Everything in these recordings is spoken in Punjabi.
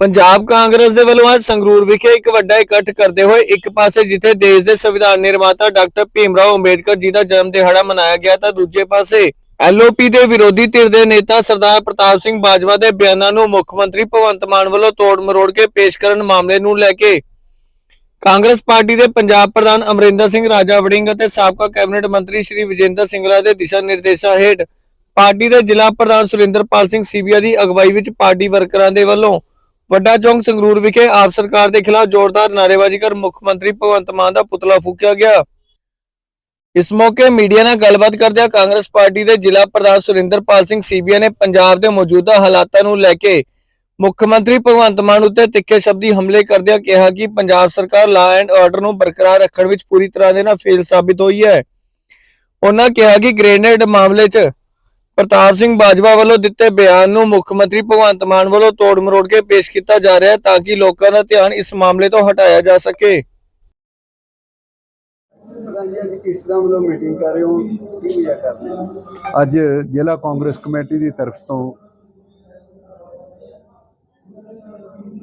ਪੰਜਾਬ ਕਾਂਗਰਸ ਦੇ ਵੱਲੋਂ ਅੱਜ ਸੰਗਰੂਰ ਵਿਖੇ ਇੱਕ ਵੱਡਾ ਇਕੱਠ ਕਰਦੇ ਹੋਏ ਇੱਕ ਪਾਸੇ ਜਿੱਥੇ ਦੇਸ਼ ਦੇ ਸੰਵਿਧਾਨ ਨਿਰਮਾਤਾ ਡਾਕਟਰ ਭੀਮਰਾਓ ਅੰਬੇਦਕਰ ਜੀ ਦਾ ਜਨਮ ਦਿਹਾੜਾ ਮਨਾਇਆ ਗਿਆ ਤਾਂ ਦੂਜੇ ਪਾਸੇ ਐਲਓਪੀ ਦੇ ਵਿਰੋਧੀ ਧਿਰ ਦੇ ਨੇਤਾ ਸਰਦਾਰ ਪ੍ਰਤਾਪ ਸਿੰਘ ਬਾਜਵਾ ਦੇ ਬਿਆਨਾਂ ਨੂੰ ਮੁੱਖ ਮੰਤਰੀ ਭਗਵੰਤ ਮਾਨ ਵੱਲੋਂ ਤੋੜ ਮਰੋੜ ਕੇ ਪੇਸ਼ ਕਰਨ ਮਾਮਲੇ ਨੂੰ ਲੈ ਕੇ ਕਾਂਗਰਸ ਪਾਰਟੀ ਦੇ ਪੰਜਾਬ ਪ੍ਰਧਾਨ ਅਮਰਿੰਦਰ ਸਿੰਘ ਰਾਜਾ ਵੜਿੰਗ ਅਤੇ ਸਾਬਕਾ ਕੈਬਨਿਟ ਮੰਤਰੀ ਸ਼੍ਰੀ ਵਿਜੇਂਦਰ ਸਿੰਗਲਾ ਦੇ ਦਿਸ਼ਾ ਨਿਰਦੇਸ਼ਾਂ ਹੇਠ ਪਾਰਟੀ ਦੇ ਜ਼ਿਲ੍ਹਾ ਪ੍ਰਧਾਨ ਸੁਰਿੰਦਰਪਾਲ ਸਿੰਘ ਸੀਬੀਆ ਦੀ ਅਗਵਾਈ ਵਿੱਚ ਪਾਰਟੀ ਵਰਕਰਾਂ ਦੇ ਵੱਲੋਂ ਵੱਡਾ ਚੌਂਕ ਸੰਗਰੂਰ ਵਿਖੇ ਆਪ ਸਰਕਾਰ ਦੇ ਖਿਲਾਫ ਜ਼ੋਰਦਾਰ ਨਾਅਰੇਬਾਜ਼ੀ ਕਰ ਮੁੱਖ ਮੰਤਰੀ ਭਗਵੰਤ ਮਾਨ ਦਾ ਪੁਤਲਾ ਫੂਕਿਆ ਗਿਆ। ਇਸ ਮੌਕੇ ਮੀਡੀਆ ਨਾਲ ਗੱਲਬਾਤ ਕਰਦਿਆਂ ਕਾਂਗਰਸ ਪਾਰਟੀ ਦੇ ਜ਼ਿਲ੍ਹਾ ਪ੍ਰਧਾਨ ਸੁਰਿੰਦਰਪਾਲ ਸਿੰਘ ਸੀਬੀਆ ਨੇ ਪੰਜਾਬ ਦੇ ਮੌਜੂਦਾ ਹਾਲਾਤਾਂ ਨੂੰ ਲੈ ਕੇ ਮੁੱਖ ਮੰਤਰੀ ਭਗਵੰਤ ਮਾਨ ਉੱਤੇ ਤਿੱਖੇ ਸ਼ਬਦੀ ਹਮਲੇ ਕਰਦਿਆਂ ਕਿਹਾ ਕਿ ਪੰਜਾਬ ਸਰਕਾਰ ਲਾ ਐਂਡ ਆਰਡਰ ਨੂੰ ਬਰਕਰਾਰ ਰੱਖਣ ਵਿੱਚ ਪੂਰੀ ਤਰ੍ਹਾਂ ਦੇ ਨਾਲ ਫੇਲ ਸਾਬਿਤ ਹੋਈ ਹੈ। ਉਹਨਾਂ ਕਿਹਾ ਕਿ ਗ੍ਰੇਨੇਡ ਮਾਮਲੇ 'ਚ ਪ੍ਰਤਾਪ ਸਿੰਘ ਬਾਜਵਾ ਵੱਲੋਂ ਦਿੱਤੇ ਬਿਆਨ ਨੂੰ ਮੁੱਖ ਮੰਤਰੀ ਭਗਵੰਤ ਮਾਨ ਵੱਲੋਂ ਤੋੜ ਮਰੋੜ ਕੇ ਪੇਸ਼ ਕੀਤਾ ਜਾ ਰਿਹਾ ਹੈ ਤਾਂ ਕਿ ਲੋਕਾਂ ਦਾ ਧਿਆਨ ਇਸ ਮਾਮਲੇ ਤੋਂ ਹਟਾਇਆ ਜਾ ਸਕੇ। ਪ੍ਰਧਾਨ ਜੀ ਅੱਜ ਕਿਸ ਤਰ੍ਹਾਂ ਵੱਲੋਂ ਮੀਟਿੰਗ ਕਰ ਰਹੇ ਹੋ? ਕੀ ਵਜ੍ਹਾ ਕਰ ਰਹੇ ਹੋ? ਅੱਜ ਜ਼ਿਲ੍ਹਾ ਕਾਂਗਰਸ ਕਮੇਟੀ ਦੀ ਤਰਫ ਤੋਂ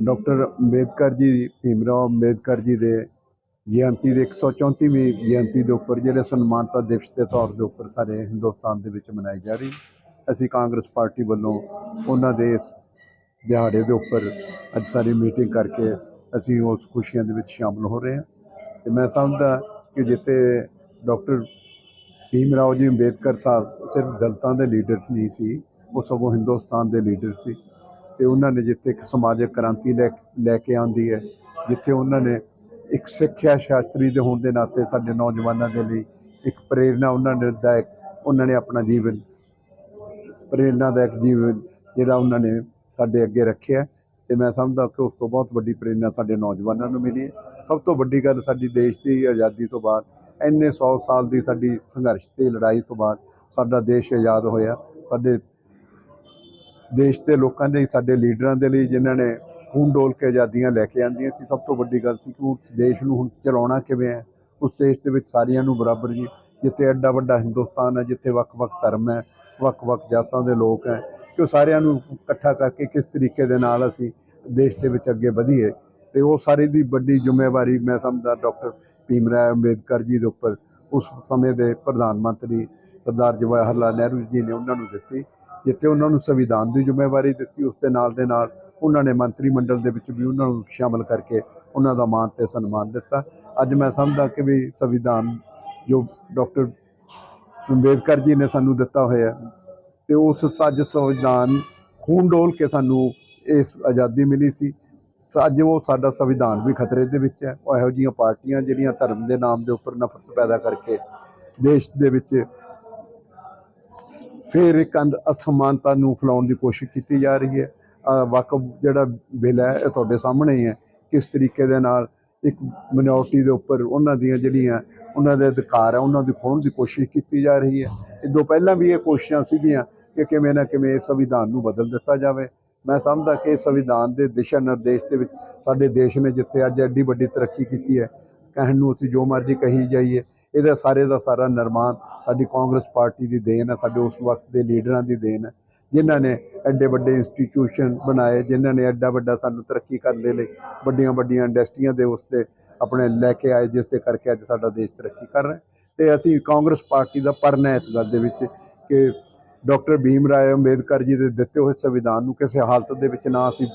ਡਾਕਟਰ ਅੰਬੇਦਕਰ ਜੀ ਭੀਮਰਾਓ ਅੰਬੇਦਕਰ ਜੀ ਦੇ ਜਯੰਤੀ ਦੇ 134ਵੀਂ ਜਯੰਤੀ ਦੇ ਉੱਪਰ ਜਿਹੜੇ ਸਨਮਾਨਤਾ ਦਿਵਸ ਦੇ ਤੌਰ ਦੇ ਉੱਪਰ ਸਾਰੇ ਹਿੰਦੁਸਤਾਨ ਦੇ ਵਿੱਚ ਮਨਾਈ ਜਾ ਰਹੀ। ਅਸੀਂ ਕਾਂਗਰਸ ਪਾਰਟੀ ਵੱਲੋਂ ਉਹਨਾਂ ਦੇ ਇਸ ਦਿਹਾੜੇ ਦੇ ਉੱਪਰ ਅੱਜ ਸਾਰੀ ਮੀਟਿੰਗ ਕਰਕੇ ਅਸੀਂ ਉਸ ਖੁਸ਼ੀਆਂ ਦੇ ਵਿੱਚ ਸ਼ਾਮਲ ਹੋ ਰਹੇ ਹਾਂ। ਤੇ ਮੈਂ ਸਮਝਦਾ ਕਿ ਜਿੱਥੇ ਡਾਕਟਰ ਭੀਮ ਰਾਓ ਜੀ ਅੰਬੇਦਕਰ ਸਾਹਿਬ ਸਿਰਫ ਦਲਤਾਂ ਦੇ ਲੀਡਰ ਨਹੀਂ ਸੀ, ਉਹ ਸਗੋਂ ਹਿੰਦੁਸਤਾਨ ਦੇ ਲੀਡਰ ਸੀ। ਤੇ ਉਹਨਾਂ ਨੇ ਜਿੱਥੇ ਇੱਕ ਸਮਾਜਿਕ ਕ੍ਰਾਂਤੀ ਲੈ ਲੈ ਕੇ ਆਂਦੀ ਹੈ, ਜਿੱਥੇ ਉਹਨਾਂ ਨੇ ਇੱਕ ਸਿੱਖਿਆ ਸ਼ਾਸਤਰੀ ਦੇ ਹੋਣ ਦੇ ਨਾਤੇ ਸਾਡੇ ਨੌਜਵਾਨਾਂ ਦੇ ਲਈ ਇੱਕ ਪ੍ਰੇਰਣਾ ਉਹਨਾਂ ਨੇ ਦਾਇਕ ਉਹਨਾਂ ਨੇ ਆਪਣਾ ਜੀਵਨ ਪ੍ਰੇਰਨਾਦਾਇਕ ਜੀਵਨ ਜਿਹੜਾ ਉਹਨਾਂ ਨੇ ਸਾਡੇ ਅੱਗੇ ਰੱਖਿਆ ਤੇ ਮੈਂ ਸਮਝਦਾ ਕਿ ਉਸ ਤੋਂ ਬਹੁਤ ਵੱਡੀ ਪ੍ਰੇਰਨਾ ਸਾਡੇ ਨੌਜਵਾਨਾਂ ਨੂੰ ਮਿਲੀ ਹੈ। ਸਭ ਤੋਂ ਵੱਡੀ ਗੱਲ ਸਾਡੀ ਦੇਸ਼ ਦੀ ਆਜ਼ਾਦੀ ਤੋਂ ਬਾਅਦ, ਇੰਨੇ 100 ਸਾਲ ਦੀ ਸਾਡੀ ਸੰਘਰਸ਼ ਤੇ ਲੜਾਈ ਤੋਂ ਬਾਅਦ ਸਾਡਾ ਦੇਸ਼ ਆਜ਼ਾਦ ਹੋਇਆ। ਸਾਡੇ ਦੇਸ਼ ਦੇ ਲੋਕਾਂ ਦੇ, ਸਾਡੇ ਲੀਡਰਾਂ ਦੇ ਲਈ ਜਿਨ੍ਹਾਂ ਨੇ ਖੂਨ ਡੋਲ ਕੇ ਆਜ਼ਾਦੀਆਂ ਲੈ ਕੇ ਆਂਦੀਆਂ ਸੀ। ਸਭ ਤੋਂ ਵੱਡੀ ਗੱਲ ਸੀ ਕਿ ਉਸ ਦੇਸ਼ ਨੂੰ ਹੁਣ ਚਲਾਉਣਾ ਕਿਵੇਂ ਹੈ? ਉਸ ਦੇਸ਼ ਦੇ ਵਿੱਚ ਸਾਰਿਆਂ ਨੂੰ ਬਰਾਬਰ ਜੀ ਜਿੱਥੇ ਐਡਾ ਵੱਡਾ ਹਿੰਦੁਸਤਾਨ ਹੈ, ਜਿੱਥੇ ਵੱਖ-ਵੱਖ ਧਰਮ ਹੈ, ਵੱਖ-ਵੱਖ ਜਾਤਾਂ ਦੇ ਲੋਕ ਹੈ, ਕਿ ਉਹ ਸਾਰਿਆਂ ਨੂੰ ਇਕੱਠਾ ਕਰਕੇ ਕਿਸ ਤਰੀਕੇ ਦੇ ਨਾਲ ਅਸੀਂ ਦੇਸ਼ ਦੇ ਵਿੱਚ ਅੱਗੇ ਵਧੀਏ। ਤੇ ਉਹ ਸਾਰੇ ਦੀ ਵੱਡੀ ਜ਼ਿੰਮੇਵਾਰੀ ਮੈਂ ਸਮਝਦਾ ਡਾਕਟਰ ਭੀਮ ਰਾਏ ਅੰਬੇਦਕਰ ਜੀ ਦੇ ਉੱਪਰ, ਉਸ ਸਮੇਂ ਦੇ ਪ੍ਰਧਾਨ ਮੰਤਰੀ ਸਰਦਾਰ ਜਵਾਹਰ ਲਾਲ ਨਹਿਰੂ ਜੀ ਨੇ ਉਹਨਾਂ ਨੂੰ ਦਿੱਤੀ। ਜਿੱਥੇ ਉਹਨਾਂ ਨੂੰ ਸੰਵਿਧਾਨ ਦੀ ਜ਼ਿੰਮੇਵਾਰੀ ਦਿੱਤੀ ਉਸ ਦੇ ਨਾਲ ਦੇ ਨਾਲ ਉਹਨਾਂ ਨੇ ਮੰਤਰੀ ਮੰਡਲ ਦੇ ਵਿੱਚ ਵੀ ਉਹਨਾਂ ਨੂੰ ਸ਼ਾਮਲ ਕਰਕੇ ਉਹਨਾਂ ਦਾ ਮਾਣ ਤੇ ਸਨਮਾਨ ਦਿੱਤਾ। ਅੱਜ ਮੈਂ ਸਮਝਦਾ ਕਿ ਵੀ ਸੰਵਿਧਾਨ ਜੋ ਡਾਕਟਰ ਅੰਬੇਦਕਰ ਜੀ ਨੇ ਸਾਨੂੰ ਦਿੱਤਾ ਹੋਇਆ ਹੈ, ਤੇ ਉਸ ਸੱਜ ਸੰਵਿਧਾਨ ਖੂਨ ਡੋਲ ਕੇ ਸਾਨੂੰ ਇਸ ਆਜ਼ਾਦੀ ਮਿਲੀ ਸੀ। ਅੱਜ ਉਹ ਸਾਡਾ ਸੰਵਿਧਾਨ ਵੀ ਖਤਰੇ ਦੇ ਵਿੱਚ ਹੈ। ਉਹ ਇਹੋ ਜਿਹੀਆਂ ਪਾਰਟੀਆਂ ਜਿਹੜੀਆਂ ਧਰਮ ਦੇ ਨਾਮ ਦੇ ਉੱਪਰ ਨਫ਼ਰਤ ਪੈਦਾ ਕਰਕੇ ਦੇਸ਼ ਦੇ ਵਿੱਚ ਫਿਰ ਇੱਕ ਅੰਦ ਅਸਮਾਨਤਾ ਨੂੰ ਫੈਲਾਉਣ ਦੀ ਕੋਸ਼ਿਸ਼ ਕੀਤੀ ਜਾ ਰਹੀ ਹੈ। ਅਹ ਜਿਹੜਾ ਬਿੱਲ ਹੈ, ਇਹ ਤੁਹਾਡੇ ਸਾਹਮਣੇ ਹੀ ਹੈ। ਕਿਸ ਤਰੀਕੇ ਦੇ ਨਾਲ ਇੱਕ ਮਿਨੋਰਟੀ ਦੇ ਉੱਪਰ ਉਹਨਾਂ ਦੀਆਂ ਜਿਹੜੀਆਂ ਉਹਨਾਂ ਦੇ ਅਧਿਕਾਰ ਹੈ, ਉਹਨਾਂ ਦੀ ਖੋਹਣ ਦੀ ਕੋਸ਼ਿਸ਼ ਕੀਤੀ ਜਾ ਰਹੀ ਹੈ। ਇਦੋਂ ਪਹਿਲਾਂ ਵੀ ਇਹ ਕੋਸ਼ਿਸ਼ਾਂ ਸੀਗੀਆਂ ਕਿ ਕਿਵੇਂ ਨਾ ਕਿਵੇਂ ਇਸ ਸੰਵਿਧਾਨ ਨੂੰ ਬਦਲ ਦਿੱਤਾ ਜਾਵੇ। ਮੈਂ ਸਮਝਦਾ ਕਿ ਸੰਵਿਧਾਨ ਦੇ ਦਿਸ਼ਾ ਨਿਰਦੇਸ਼ ਦੇ ਵਿੱਚ ਸਾਡੇ ਦੇਸ਼ ਨੇ ਜਿੱਥੇ ਅੱਜ ਐਡੀ ਵੱਡੀ ਤਰੱਕੀ ਕੀਤੀ ਹੈ, ਕਹਿਣ ਨੂੰ ਅਸੀਂ ਜੋ ਮਰਜ਼ੀ ਕਹੀ ਜਾਈਏ ਇਹਦਾ ਸਾਰੇ ਦਾ ਸਾਰਾ ਨਿਰਮਾਣ ਸਾਡੀ ਕਾਂਗਰਸ ਪਾਰਟੀ ਦੀ ਦੇਣ ਹੈ, ਸਾਡੇ ਉਸ ਵਕਤ ਦੇ ਲੀਡਰਾਂ ਦੀ ਦੇਣ ਹੈ, ਜਿਨ੍ਹਾਂ ਨੇ ਐਡੇ ਵੱਡੇ ਇੰਸਟੀਟਿਊਸ਼ਨ ਬਣਾਏ, ਜਿਨ੍ਹਾਂ ਨੇ ਐਡਾ ਵੱਡਾ ਸਾਨੂੰ ਤਰੱਕੀ ਕਰਨ ਦੇ ਲਈ ਵੱਡੀਆਂ ਵੱਡੀਆਂ ਇੰਡਸਟਰੀਆਂ ਦੇ ਉਸ ਤੇ ਆਪਣੇ ਲੈ ਕੇ ਆਏ, ਜਿਸ ਦੇ ਕਰਕੇ ਅੱਜ ਸਾਡਾ ਦੇਸ਼ ਤਰੱਕੀ ਕਰ ਰਿਹਾ ਹੈ। ਤੇ ਅਸੀਂ ਕਾਂਗਰਸ ਪਾਰਟੀ ਦਾ ਪਰਨਾ ਹੈ ਇਸ ਗੱਲ ਦੇ ਵਿੱਚ ਕਿ ਡਾਕਟਰ ਭੀਮ ਰਾਏ ਅੰਬੇਦਕਰ ਜੀ ਦੇ ਦਿੱਤੇ ਹੋਏ ਸੰਵਿਧਾਨ ਨੂੰ ਕਿਸੇ ਹਾਲਤ ਦੇ ਵਿੱਚ ਨਾ ਅਸੀਂ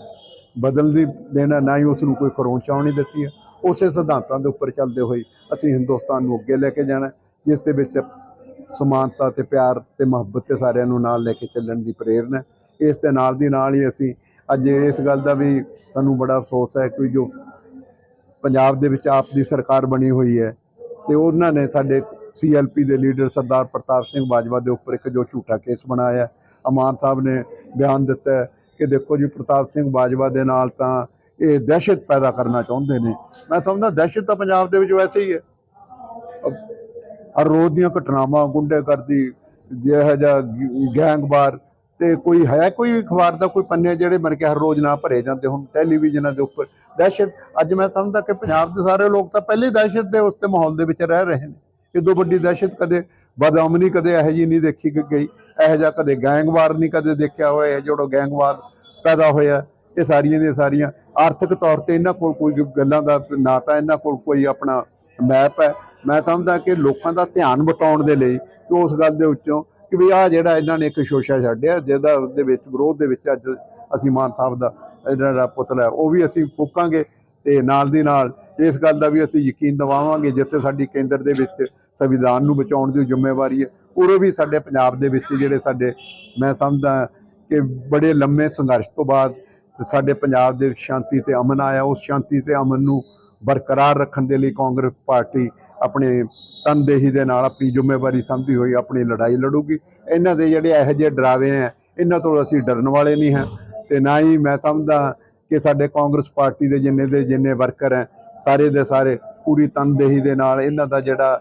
ਬਦਲ ਦੀ ਦੇਣਾ, ਨਾ ਹੀ ਉਸ ਨੂੰ ਕੋਈ ਖਰੋਂਚ ਆਉਣੀ ਦਿੱਤੀ ਹੈ ਉਸੇ ਸਿਧਾਂਤਾਂ ਦੇ ਉੱਪਰ ਚੱਲਦੇ ਹੋਏ ਅਸੀਂ ਹਿੰਦੁਸਤਾਨ ਨੂੰ ਅੱਗੇ ਲੈ ਕੇ ਜਾਣਾ ਜਿਸ ਦੇ ਵਿੱਚ ਸਮਾਨਤਾ ਤੇ ਪਿਆਰ ਤੇ ਮੁਹੱਬਤ ਤੇ ਸਾਰਿਆਂ ਨੂੰ ਨਾਲ ਲੈ ਕੇ ਚੱਲਣ ਦੀ ਪ੍ਰੇਰਨਾ ਇਸ ਦੇ ਨਾਲ ਦੀ ਨਾਲ ਹੀ ਅਸੀਂ ਅੱਜ ਇਸ ਗੱਲ ਦਾ ਵੀ ਸਾਨੂੰ ਬੜਾ ਅਫਸੋਸ ਹੈ ਕਿ ਜੋ ਪੰਜਾਬ ਦੇ ਵਿੱਚ ਆਪ ਦੀ ਸਰਕਾਰ ਬਣੀ ਹੋਈ ਹੈ ਤੇ ਉਹਨਾਂ ਨੇ ਸਾਡੇ ਸੀਐਲਪੀ ਦੇ ਲੀਡਰ ਸਰਦਾਰ ਪ੍ਰਤਾਪ ਸਿੰਘ ਬਾਜਵਾ ਦੇ ਉੱਪਰ ਇੱਕ ਜੋ ਝੂਠਾ ਕੇਸ ਬਣਾਇਆ ਅਮਾਨ ਸਾਹਿਬ ਨੇ ਬਿਆਨ ਦਿੱਤਾ ਕਿ ਦੇਖੋ ਜੀ ਪ੍ਰਤਾਪ ਸਿੰਘ ਬਾਜਵਾ ਦੇ ਨਾਲ ਤਾਂ ਇਹ ਦਹਿਸ਼ਤ ਪੈਦਾ ਕਰਨਾ ਚਾਹੁੰਦੇ ਨੇ। ਮੈਂ ਸਮਝਦਾ ਦਹਿਸ਼ਤ ਤਾਂ ਪੰਜਾਬ ਦੇ ਵਿੱਚ ਵੈਸੇ ਹੀ ਹੈ। ਹਰ ਰੋਜ਼ ਦੀਆਂ ਘਟਨਾਵਾਂ, ਗੁੰਡੇਗਰਦੀ ਜਿਹੋ ਜਿਹਾ ਗੈਂਗਵਾਰ ਤੇ ਕੋਈ ਹੈ ਕੋਈ ਅਖਬਾਰ ਦਾ ਕੋਈ ਪੰਨੇ ਜਿਹੜੇ ਬਣ ਕੇ ਹਰ ਰੋਜ਼ ਨਾ ਭਰੇ ਜਾਂਦੇ ਹੁਣ, ਟੈਲੀਵਿਜ਼ਨਾਂ ਦੇ ਉੱਪਰ। ਦਹਿਸ਼ਤ, ਅੱਜ ਮੈਂ ਸਮਝਦਾ ਕਿ ਪੰਜਾਬ ਦੇ ਸਾਰੇ ਲੋਕ ਤਾਂ ਪਹਿਲੇ ਦਹਿਸ਼ਤ ਦੇ ਉਸ ਤੇ ਮਾਹੌਲ ਦੇ ਵਿੱਚ ਰਹਿ ਰਹੇ ਨੇ। ਇਦੋਂ ਵੱਡੀ ਦਹਿਸ਼ਤ ਕਦੇ ਬਦਆਮਨੀ ਕਦੇ ਇਹੋ ਜਿਹੀ ਨਹੀਂ ਦੇਖੀ ਗਈ। ਇਹੋ ਜਿਹਾ ਕਦੇ ਗੈਂਗਵਾਰ ਨਹੀਂ ਕਦੇ ਦੇਖਿਆ ਹੋਇਆ, ਇਹ ਜਿਹੜਾ ਗੈਂਗਵਾਰ ਪੈਦਾ ਹੋਇਆ। ਇਹ ਸਾਰੀਆਂ ਦੀਆਂ ਸਾਰੀਆਂ ਆਰਥਿਕ ਤੌਰ ਤੇ ਇਹਨਾਂ ਕੋਲ ਕੋਈ ਗੱਲਾਂ ਦਾ ਨਾ ਤਾਂ ਇਹਨਾਂ ਕੋਲ ਕੋਈ ਆਪਣਾ ਮੈਪ ਹੈ। ਮੈਂ ਸਮਝਦਾ ਕਿ ਲੋਕਾਂ ਦਾ ਧਿਆਨ ਬਟਾਉਣ ਦੇ ਲਈ ਕਿ ਉਸ ਗੱਲ ਦੇ ਵਿੱਚੋਂ ਕਿ ਵੀ ਆ ਜਿਹੜਾ ਇਹਨਾਂ ਨੇ ਇੱਕ ਸ਼ੋਸ਼ਾ ਛੱਡਿਆ, ਜਿਹਦਾ ਦੇ ਵਿੱਚ ਵਿਰੋਧ ਦੇ ਵਿੱਚ ਅੱਜ ਅਸੀਂ ਮਾਨ ਸਾਹਿਬ ਦਾ ਇਹਨਾਂ ਦਾ ਪੁਤਲਾ ਉਹ ਵੀ ਅਸੀਂ ਫੂਕਾਂਗੇ ਤੇ ਨਾਲ ਦੀ ਨਾਲ ਇਸ ਗੱਲ ਦਾ ਵੀ ਅਸੀਂ ਯਕੀਨ ਦਿਵਾਵਾਂਗੇ ਜਿੱਥੇ ਸਾਡੀ ਕੇਂਦਰ ਦੇ ਵਿੱਚ ਸੰਵਿਧਾਨ ਨੂੰ ਬਚਾਉਣ ਦੀ ਜ਼ਿੰਮੇਵਾਰੀ ਹੈ। ਉਰੇ ਵੀ ਸਾਡੇ ਪੰਜਾਬ ਦੇ ਵਿੱਚ ਜਿਹੜੇ ਸਾਡੇ ਮੈਂ ਸਮਝਦਾ ਕਿ ਬੜੇ ਲੰਮੇ ਸੰਘਰਸ਼ ਤੋਂ ਬਾਅਦ ਤੇ ਸਾਡੇ ਪੰਜਾਬ ਦੇ ਵਿੱਚ ਸ਼ਾਂਤੀ ਤੇ ਅਮਨ ਆਇਆ, ਉਸ ਸ਼ਾਂਤੀ ਤੇ ਅਮਨ ਨੂੰ ਬਰਕਰਾਰ ਰੱਖਣ ਦੇ ਲਈ ਕਾਂਗਰਸ ਪਾਰਟੀ ਆਪਣੇ ਤਨਦੇਹੀ ਦੇ ਨਾਲ ਆਪਣੀ ਜ਼ਿੰਮੇਵਾਰੀ ਸਮਝੀ ਹੋਈ ਆਪਣੀ ਲੜਾਈ ਲੜੂਗੀ। ਇਹਨਾਂ ਦੇ ਜਿਹੜੇ ਇਹੋ ਜਿਹੇ ਡਰਾਵੇ ਆ, ਇਹਨਾਂ ਤੋਂ ਅਸੀਂ ਡਰਨ ਵਾਲੇ ਨਹੀਂ ਹਾਂ ਤੇ ਨਾ ਹੀ ਮੈਂ ਸਮਝਦਾ ਕਿ ਸਾਡੇ ਕਾਂਗਰਸ ਪਾਰਟੀ ਦੇ ਜਿੰਨੇ ਦੇ ਜਿੰਨੇ ਵਰਕਰ ਹੈ, ਸਾਰੇ ਦੇ ਸਾਰੇ ਪੂਰੀ ਤਨਦੇਹੀ ਦੇ ਨਾਲ ਇਹਨਾਂ ਦਾ ਜਿਹੜਾ,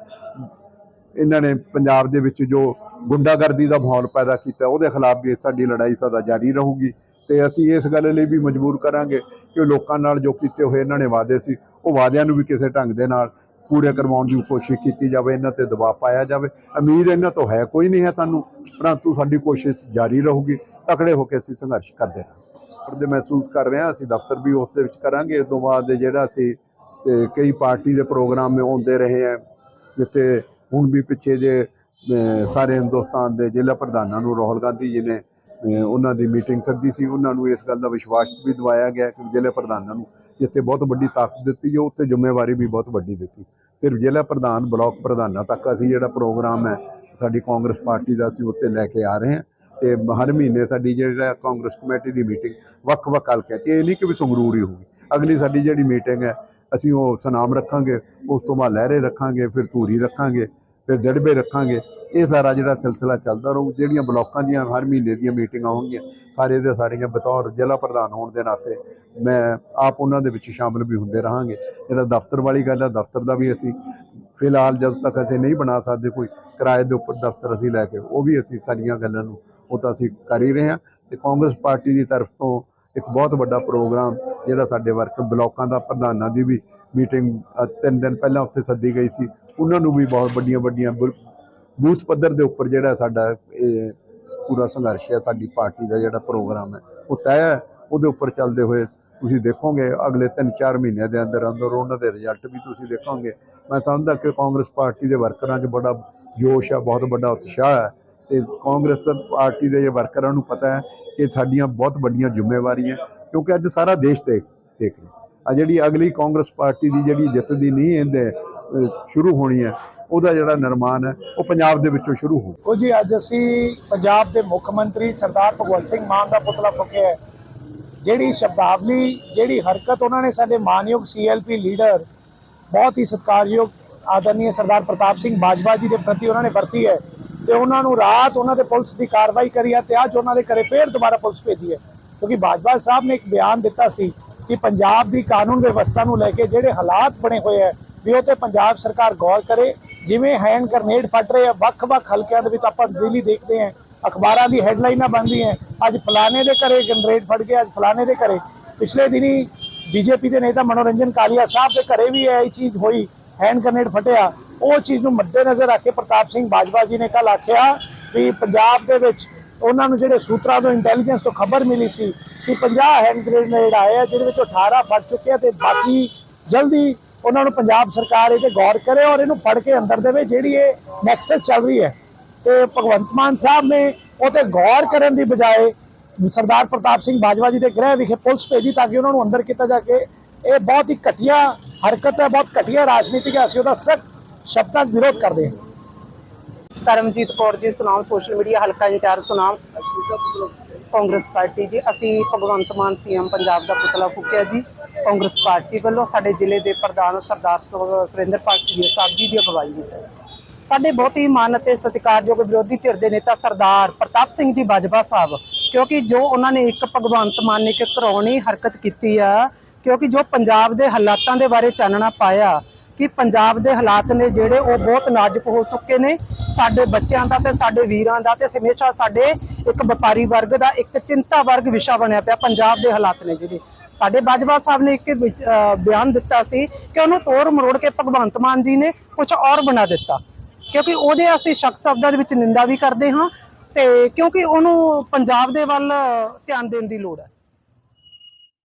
ਇਹਨਾਂ ਨੇ ਪੰਜਾਬ ਦੇ ਵਿੱਚ ਜੋ ਗੁੰਡਾਗਰਦੀ ਦਾ ਮਾਹੌਲ ਪੈਦਾ ਕੀਤਾ, ਉਹਦੇ ਖਿਲਾਫ ਵੀ ਸਾਡੀ ਲੜਾਈ ਸਦਾ ਜਾਰੀ ਰਹੂਗੀ। ਤੇ ਅਸੀਂ ਇਸ ਗੱਲ ਲਈ ਵੀ ਮਜਬੂਰ ਕਰਾਂਗੇ ਕਿ ਲੋਕਾਂ ਨਾਲ ਜੋ ਕੀਤੇ ਹੋਏ ਇਹਨਾਂ ਨੇ ਵਾਅਦੇ ਸੀ, ਉਹ ਵਾਅਦਿਆਂ ਨੂੰ ਵੀ ਕਿਸੇ ਢੰਗ ਦੇ ਨਾਲ ਪੂਰੇ ਕਰਵਾਉਣ ਦੀ ਕੋਸ਼ਿਸ਼ ਕੀਤੀ ਜਾਵੇ, ਇਹਨਾਂ ਤੇ ਦਬਾਅ ਪਾਇਆ ਜਾਵੇ। ਉਮੀਦ ਇਹਨਾਂ ਤੋਂ ਹੈ ਕੋਈ ਨਹੀਂ ਹੈ ਸਾਨੂੰ, ਪਰੰਤੂ ਸਾਡੀ ਕੋਸ਼ਿਸ਼ ਜਾਰੀ ਰਹੂਗੀ। ਤਕੜੇ ਹੋ ਕੇ ਅਸੀਂ ਸੰਘਰਸ਼ ਕਰਦੇ ਰਹਾਂਗੇ। ਦੇ ਮਹਿਸੂਸ ਕਰ ਰਹੇ ਹਾਂ, ਅਸੀਂ ਦਫ਼ਤਰ ਵੀ ਉਸ ਦੇ ਵਿੱਚ ਕਰਾਂਗੇ। ਇਸ ਤੋਂ ਬਾਅਦ ਜਿਹੜਾ ਅਸੀਂ, ਤੇ ਕਈ ਪਾਰਟੀ ਦੇ ਪ੍ਰੋਗਰਾਮ ਮੇ ਆਉਂਦੇ ਰਹੇ ਹੈ, ਜਿੱਥੇ ਹੁਣ ਵੀ ਪਿੱਛੇ ਜੇ ਸਾਰੇ ਹਿੰਦੁਸਤਾਨ ਦੇ ਜ਼ਿਲ੍ਹਾ ਪ੍ਰਧਾਨਾਂ ਨੂੰ ਰਾਹੁਲ ਗਾਂਧੀ ਜੀ ਨੇ ਉਹਨਾਂ ਦੀ ਮੀਟਿੰਗ ਸੱਦੀ ਸੀ। ਉਹਨਾਂ ਨੂੰ ਇਸ ਗੱਲ ਦਾ ਵਿਸ਼ਵਾਸ ਵੀ ਦਿਵਾਇਆ ਗਿਆ ਕਿ ਜ਼ਿਲ੍ਹਾ ਪ੍ਰਧਾਨਾਂ ਨੂੰ ਜਿੱਥੇ ਬਹੁਤ ਵੱਡੀ ਤਾਕਤ ਦਿੱਤੀ ਹੈ ਉੱਥੇ ਜ਼ਿੰਮੇਵਾਰੀ ਵੀ ਬਹੁਤ ਵੱਡੀ ਦਿੱਤੀ। ਸਿਰਫ ਜ਼ਿਲ੍ਹਾ ਪ੍ਰਧਾਨ, ਬਲਾਕ ਪ੍ਰਧਾਨਾਂ ਤੱਕ ਅਸੀਂ ਜਿਹੜਾ ਪ੍ਰੋਗਰਾਮ ਹੈ, ਸਾਡੀ ਕਾਂਗਰਸ ਪਾਰਟੀ ਦਾ ਅਸੀਂ ਉੱਤੇ ਲੈ ਕੇ ਆ ਰਹੇ ਹਾਂ ਤੇ ਹਰ ਮਹੀਨੇ ਸਾਡੀ ਜਿਹੜਾ ਕਾਂਗਰਸ ਕਮੇਟੀ ਦੀ ਮੀਟਿੰਗ ਵੱਖ-ਵੱਖ ਹਲਕਿਆਂ 'ਚ, ਇਹ ਨਹੀਂ ਕਿ ਵੀ ਸੰਗਰੂਰ ਹੀ ਹੋਊਗੀ ਅਗਲੀ ਸਾਡੀ ਜਿਹੜੀ ਮੀਟਿੰਗ ਹੈ, ਅਸੀਂ ਉਹ ਸਨਾਮ ਰੱਖਾਂਗੇ, ਉਸ ਤੋਂ ਬਾਅਦ ਲਹਿਰੇ ਰੱਖਾਂਗੇ, ਫਿਰ ਧੂਰੀ ਰੱਖਾਂਗੇ। ਫਿਰ ਦੜਬੇ ਰੱਖਾਂਗੇ। ਇਹ ਸਾਰਾ ਜਿਹੜਾ ਸਿਲਸਿਲਾ ਚੱਲਦਾ ਰਹੂ, ਜਿਹੜੀਆਂ ਬਲਾਕਾਂ ਦੀਆਂ ਹਰ ਮਹੀਨੇ ਦੀਆਂ ਮੀਟਿੰਗਾਂ ਹੋਣਗੀਆਂ, ਸਾਰੇ ਦੇ ਸਾਰੀਆਂ ਬਤੌਰ ਜ਼ਿਲ੍ਹਾ ਪ੍ਰਧਾਨ ਹੋਣ ਦੇ ਨਾਤੇ ਮੈਂ ਆਪ ਉਹਨਾਂ ਦੇ ਵਿੱਚ ਸ਼ਾਮਲ ਵੀ ਹੁੰਦੇ ਰਹਾਂਗੇ। ਜਿਹੜਾ ਦਫ਼ਤਰ ਵਾਲੀ ਗੱਲ ਹੈ ਦਫ਼ਤਰ ਦਾ ਵੀ ਅਸੀਂ ਫਿਲਹਾਲ ਜਦ ਤੱਕ ਅਸੀਂ ਨਹੀਂ ਬਣਾ ਸਕਦੇ ਕੋਈ ਕਿਰਾਏ ਦੇ ਉੱਪਰ ਦਫ਼ਤਰ ਅਸੀਂ ਲੈ ਕੇ, ਉਹ ਵੀ ਅਸੀਂ ਸਾਰੀਆਂ ਗੱਲਾਂ ਨੂੰ, ਉਹ ਤਾਂ ਅਸੀਂ ਕਰ ਹੀ ਰਹੇ ਹਾਂ। ਤੇ ਕਾਂਗਰਸ ਪਾਰਟੀ ਦੀ ਤਰਫ ਤੋਂ ਇੱਕ ਬਹੁਤ ਵੱਡਾ ਪ੍ਰੋਗਰਾਮ ਜਿਹੜਾ ਸਾਡੇ ਵਰਕ ਬਲਾਕਾਂ ਦਾ ਪ੍ਰਧਾਨਾਂ ਦੀ ਵੀ ਮੀਟਿੰਗ ਤਿੰਨ ਦਿਨ ਪਹਿਲਾਂ ਉੱਥੇ ਸੱਦੀ ਗਈ ਸੀ। ਉਹਨਾਂ ਨੂੰ ਵੀ ਬਹੁਤ ਵੱਡੀਆਂ ਵੱਡੀਆਂ ਬੁ- ਬੂਥ ਪੱਧਰ ਦੇ ਉੱਪਰ ਜਿਹੜਾ ਸਾਡਾ ਇਹ ਪੂਰਾ ਸੰਘਰਸ਼ ਹੈ, ਸਾਡੀ ਪਾਰਟੀ ਦਾ ਜਿਹੜਾ ਪ੍ਰੋਗਰਾਮ ਹੈ, ਉਹ ਤੈਅ ਹੈ। ਉਹਦੇ ਉੱਪਰ ਚੱਲਦੇ ਹੋਏ ਤੁਸੀਂ ਦੇਖੋਗੇ, ਅਗਲੇ 3-4 ਮਹੀਨਿਆਂ ਦੇ ਅੰਦਰ ਅੰਦਰ ਉਹਨਾਂ ਦੇ ਰਿਜ਼ਲਟ ਵੀ ਤੁਸੀਂ ਦੇਖੋਗੇ। ਮੈਂ ਸਮਝਦਾ ਕਿ ਕਾਂਗਰਸ ਪਾਰਟੀ ਦੇ ਵਰਕਰਾਂ 'ਚ ਬੜਾ ਜੋਸ਼ ਹੈ, ਬਹੁਤ ਵੱਡਾ ਉਤਸ਼ਾਹ ਹੈ। ਤੇ ਕਾਂਗਰਸ ਪਾਰਟੀ ਦੇ ਵਰਕਰਾਂ ਨੂੰ ਪਤਾ ਹੈ ਕਿ ਸਾਡੀਆਂ ਬਹੁਤ ਵੱਡੀਆਂ ਜ਼ਿੰਮੇਵਾਰੀਆਂ ਕਿਉਂਕਿ ਅੱਜ ਸਾਰਾ ਦੇਸ਼ ਦੇਖ ਦੇਖ ਰਿਹਾ। ਆ ਜਿਹੜੀ ਅਗਲੀ ਕਾਂਗਰਸ ਪਾਰਟੀ ਦੀ ਜਿਹੜੀ ਜਿੱਤ ਦੀ ਨਹੀਂ ਇਹਦੇ ਸ਼ੁਰੂ ਹੋਣੀ ਹੈ, ਉਹਦਾ ਜਿਹੜਾ ਨਿਰਮਾਣ ਹੈ, ਉਹ ਪੰਜਾਬ ਦੇ ਵਿੱਚੋਂ ਸ਼ੁਰੂ ਹੋਊ। ਉਹ ਜੀ, ਅੱਜ ਅਸੀਂ ਪੰਜਾਬ ਦੇ ਮੁੱਖ ਮੰਤਰੀ ਸਰਦਾਰ ਭਗਵੰਤ ਸਿੰਘ ਮਾਨ ਦਾ ਪੁਤਲਾ ਫੂਕਿਆ ਹੈ। ਜਿਹੜੀ ਸ਼ਬਦਾਵਲੀ, ਜਿਹੜੀ ਹਰਕਤ ਉਹਨਾਂ ਨੇ ਸਾਡੇ ਮਾਨਯੋਗ ਸੀਐਲਪੀ ਲੀਡਰ, ਬਹੁਤ ਹੀ ਸਤਿਕਾਰਯੋਗ ਆਦਰਨੀय ਸਰਦਾਰ ਪ੍ਰਤਾਪ ਸਿੰਘ ਬਾਜਵਾ ਜੀ ਦੇ ਪ੍ਰਤੀ ਉਹਨਾਂ ਨੇ ਵਰਤੀ ਹੈ। ਤੇ ਉਹਨਾਂ ਨੂੰ ਰਾਤ ਉਹਨਾਂ ਦੇ ਪੁਲਿਸ ਦੀ ਕਾਰਵਾਈ ਕਰੀ ਹੈ ਤੇ ਅੱਜ ਉਹਨਾਂ ਦੇ ਘਰੇ ਫੇਰ ਦੁਬਾਰਾ ਪੁਲਿਸ ਭੇਜੀ ਹੈ। ਕਿਉਂਕਿ ਬਾਜਵਾ ਸਾਹਿਬ ਨੇ ਇੱਕ ਬਿਆਨ ਦਿੱਤਾ ਸੀ ਕਿ ਪੰਜਾਬ ਦੀ ਕਾਨੂੰਨ ਵਿਵਸਥਾ ਨੂੰ ਲੈ ਕੇ ਜਿਹੜੇ ਹਾਲਾਤ ਬਣੇ ਹੋਏ ਹੈ ਵੀ ਉਹ ਤੇ ਪੰਜਾਬ ਸਰਕਾਰ ਗੌਰ ਕਰੇ, ਜਿਵੇਂ ਹੈਂਡ ਗ੍ਰਨੇਡ ਫਟ ਰਹੇ ਆ, ਵੱਖ-ਵੱਖ ਹਲਕਿਆਂ ਦੇ ਵਿੱਚ ਆਪਾਂ ਡੇਲੀ ਦੇਖਦੇ ਹਾਂ ਅਖਬਾਰਾਂ ਦੀ ਹੈਡਲਾਈਨਾਂ ਬਣਦੀਆਂ ਅੱਜ ਫਲਾਣੇ ਦੇ ਘਰੇ ਗ੍ਰਨੇਡ ਫਟ ਗਿਆ, ਅੱਜ ਫਲਾਣੇ ਦੇ ਘਰੇ। ਪਿਛਲੇ ਦਿਨੀ ਬੀਜੇਪੀ ਦੇ ਨੇਤਾ ਮਨੋਰੰਜਨ ਕਾਲੀਆ ਸਾਹਿਬ ਦੇ ਘਰੇ ਵੀ ਇਹ ਚੀਜ਼ ਹੋਈ, ਹੈਂਡ ਗ੍ਰਨੇਡ ਫਟਿਆ। ਉਹ ਚੀਜ਼ ਨੂੰ ਮੱਦੇਨਜ਼ਰ ਰੱਖ ਕੇ ਪ੍ਰਤਾਪ ਸਿੰਘ ਬਾਜਵਾ ਜੀ ਨੇ ਕੱਲ ਆਖਿਆ ਵੀ ਪੰਜਾਬ ਦੇ ਵਿੱਚ ਉਹਨਾਂ ਨੂੰ ਜਿਹੜੇ ਸੂਤਰਾਂ ਤੋਂ ਇੰਟੈਲੀਜੈਂਸ ਤੋਂ ਖਬਰ ਮਿਲੀ ਸੀ ਕਿ 50 ਹੈਂਡ ਗ੍ਰੇਨੇਡ ਆਏ ਆ ਜਿਹਦੇ ਵਿੱਚੋਂ 18 ਫਟ ਚੁੱਕੇ ਆ ਤੇ ਬਾਕੀ ਜਲਦੀ ਉਹਨਾਂ ਨੂੰ ਪੰਜਾਬ ਸਰਕਾਰ ਇਹਦੇ ਗੌਰ ਕਰੇ ਔਰ ਇਹਨੂੰ ਫੜ ਕੇ ਅੰਦਰ ਦੇਵੇ, ਜਿਹੜੀ ਇਹ ਨੈਕਸਸ ਚੱਲ ਰਹੀ ਹੈ। ਤੇ ਭਗਵੰਤ ਮਾਨ ਸਾਹਿਬ ਨੇ ਉਹ ਤੇ ਗੌਰ ਕਰਨ ਦੀ ਬਜਾਏ ਸਰਦਾਰ ਪ੍ਰਤਾਪ ਸਿੰਘ ਬਾਜਵਾ ਜੀ ਦੇ ਗ੍ਰਹਿ ਵਿਖੇ ਪੁਲਿਸ ਭੇਜੀ ਤਾਂ ਕਿ ਉਹਨਾਂ ਨੂੰ ਅੰਦਰ ਕੀਤਾ ਜਾ ਕੇ ਇਹ ਬਹੁਤ ਹੀ ਘਟੀਆ ਹਰਕਤ ਹੈ, ਬਹੁਤ ਘਟੀਆ ਰਾਜਨੀਤਿਕ ਹੈ, ਅਸੀਂ ਉਹਦਾ ਸਖਤ ਸ਼ਬਦਾਂ 'ਚ ਵਿਰੋਧ ਕਰਦੇ ਹਾਂ। ਕਰਮਜੀਤ ਕੌਰ ਜੀ, ਸੁਨਾਮ ਸੋਸ਼ਲ ਮੀਡੀਆ, ਹਲਕਾ in charge Sunam. Congress party ji, ਅਸੀਂ ਭਗਵੰਤ ਮਾਨ, ਸੀਐਮ ਪੰਜਾਬ ਦਾ ਪੁਤਲਾ ਫੂਕਿਆ ਜੀ। ਕਾਂਗਰਸ ਪਾਰਟੀ ਵੱਲੋਂ ਸਾਡੇ ਜ਼ਿਲ੍ਹੇ ਦੇ ਪ੍ਰਧਾਨ ਸਰਦਾਰ ਸੁਰਿੰਦਰਪਾਲ ਸਿੰਘ ਸਾਹਿਬ ਜੀ ਦੀ ਅਗਵਾਈ ਵਿੱਚ। ਸਾਡੇ ਬਹੁਤ ਹੀ ਮਾਨ ਅਤੇ ਸਤਿਕਾਰਯੋਗ ਵਿਰੋਧੀ ਧਿਰ ਦੇ ਨੇਤਾ ਸਰਦਾਰ ਪ੍ਰਤਾਪ ਸਿੰਘ ਜੀ ਬਾਜਵਾ ਸਾਹਿਬ, ਕਿਉਂਕਿ ਜੋ ਉਹਨਾਂ ਨੇ ਇੱਕ ਭਗਵੰਤ ਮਾਨ ਨੇ ਇੱਕ ਘਰੋਣੀ ਹਰਕਤ ਕੀਤੀ ਆ, ਕਿਉਂਕਿ ਜੋ ਪੰਜਾਬ ਦੇ ਹਾਲਾਤਾਂ ਦੇ ਬਾਰੇ ਚਾਨਣਾ ਪਾਇਆ ਕਿ ਪੰਜਾਬ ਦੇ ਹਾਲਾਤ ਨੇ ਜਿਹੜੇ ਉਹ ਬਹੁਤ ਨਾਜ਼ੁਕ ਹੋ ਚੁੱਕੇ ਨੇ। ਸਾਡੇ ਬੱਚਿਆਂ ਦਾ ਤੇ ਸਾਡੇ ਵੀਰਾਂ ਦਾ ਤੇ ਹਮੇਸ਼ਾ ਸਾਡੇ ਇੱਕ ਵਪਾਰੀ ਵਰਗ ਦਾ ਇੱਕ ਚਿੰਤਾ ਵਰਗ ਵਿਸ਼ਾ ਬਣਿਆ ਪਿਆ ਪੰਜਾਬ ਦੇ ਹਾਲਾਤ ਨੇ ਜਿਹੜੇ। ਸਾਡੇ ਬਾਜਵਾ ਸਾਹਿਬ ਨੇ ਇੱਕ ਬਿਆਨ ਦਿੱਤਾ ਸੀ ਕਿ ਉਹਨੂੰ ਤੋੜ ਮਰੋੜ ਕੇ ਭਗਵੰਤ ਮਾਨ ਜੀ ਨੇ ਕੁਝ ਔਰ ਬਣਾ ਦਿੱਤਾ। ਕਿਉਂਕਿ ਉਹਦੇ ਅਸੀਂ ਸ਼ਖਸ ਸ਼ਬਦਾਂ ਦੇ ਵਿੱਚ ਨਿੰਦਾ ਵੀ ਕਰਦੇ ਹਾਂ ਤੇ ਕਿਉਂਕਿ ਉਹਨੂੰ ਪੰਜਾਬ ਦੇ ਵੱਲ ਧਿਆਨ ਦੇਣ ਦੀ ਲੋੜ ਹੈ।